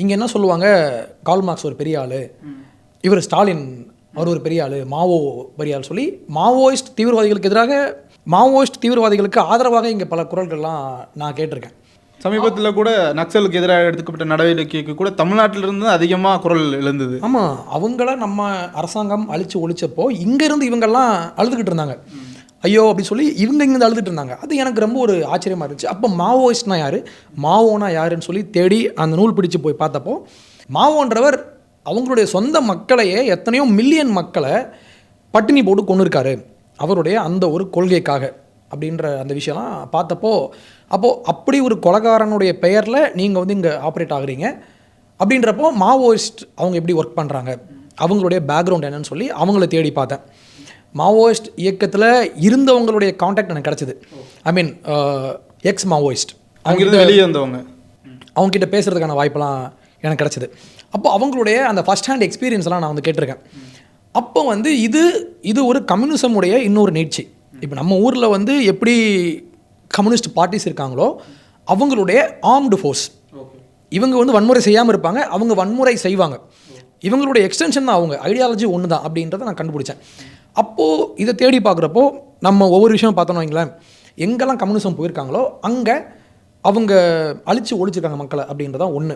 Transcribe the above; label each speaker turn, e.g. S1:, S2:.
S1: இங்கே என்ன சொல்லுவாங்க? கால் மார்க்ஸ் ஒரு பெரிய ஆள். இவர் ஸ்டாலின் அவர் ஒரு பெரிய ஆள். மாவோ பெரிய ஆள் சொல்லி மாவோயிஸ்ட் தீவிரவாதிகளுக்கு எதிராக மாவோயிஸ்ட் தீவிரவாதிகளுக்கு ஆதரவாக இங்கே பல குரல்கள்லாம் நான் கேட்டிருக்கேன்.
S2: சமீபத்தில் கூட நக்சலுக்கு எதிராக எடுத்துக்கப்பட்ட நடவடிக்கைக்கு கூட தமிழ்நாட்டிலிருந்து அதிகமாக குரல் எழுந்தது.
S1: ஆமாம் அவங்கள நம்ம அரசாங்கம் அழிச்சு ஒழிச்சப்போ இங்கேருந்து இவங்கெல்லாம் அழுதுகிட்டு இருந்தாங்க. ஐயோ அப்படி சொல்லி இவங்க இங்கேருந்து அழுதுட்டு இருந்தாங்க. அது எனக்கு ரொம்ப ஒரு ஆச்சரியமாக இருந்துச்சு. அப்போ மாவோயிஸ்ட்னா யார்? மாவோனா யாருன்னு சொல்லி தேடி அந்த நூல் பிடிச்சு போய் பார்த்தப்போ மாவோன்றவர் அவங்களுடைய சொந்த மக்களையே எத்தனையோ மில்லியன் மக்களை பட்டினி போட்டு கொண்டு இருக்காரு அவருடைய அந்த ஒரு கொள்கைக்காக அப்படின்ற அந்த விஷயம்லாம் பார்த்தப்போ அப்போது அப்படி ஒரு கொலகாரனுடைய பெயரில் நீங்கள் வந்து இங்கே ஆப்ரேட் ஆகுறீங்க. அப்படின்றப்போ மாவோயிஸ்ட் அவங்க எப்படி ஒர்க் பண்ணுறாங்க அவங்களுடைய பேக்ரவுண்ட் என்னன்னு சொல்லி அவங்கள தேடி பார்த்தேன். மாவோயிஸ்ட் இயக்கத்தில் இருந்தவங்களுடைய காண்டாக்ட் எனக்கு கிடச்சிது. ஐ மீன் எக்ஸ் மாவோயிஸ்ட்
S2: அங்கிருந்து வெளியே வந்தவங்க.
S1: அவங்க கிட்ட பேசுகிறதுக்கான வாய்ப்பெல்லாம் எனக்கு கிடச்சிது. அப்போ அவங்களுடைய அந்த ஃபஸ்ட் ஹேண்ட் எக்ஸ்பீரியன்ஸ்லாம் நான் வந்து கேட்டிருக்கேன். அப்போ வந்து இது இது ஒரு கம்யூனிசம் உடைய இன்னொரு நீட்சி. இப்போ நம்ம ஊரில் வந்து எப்படி கம்யூனிஸ்ட் பார்ட்டிஸ் இருக்காங்களோ அவங்களுடைய ஆர்ம்டு ஃபோர்ஸ் இவங்க வந்து வன்முறை செய்யாமல் இருப்பாங்க அவங்க வன்முறை செய்வாங்க. இவங்களுடைய எக்ஸ்டென்ஷன் தான் அவங்க. ஐடியாலஜி ஒன்று தான் அப்படின்றத நான் கண்டுபிடிச்சேன். அப்போது இதை தேடி பார்க்குறப்போ நம்ம ஒவ்வொரு விஷயம் பார்த்தோம்னு வைங்களேன் எங்கெல்லாம் கம்யூனிசம் போயிருக்காங்களோ அங்கே அவங்க அழித்து ஒழிச்சிருக்காங்க மக்களை அப்படின்றதான் ஒன்று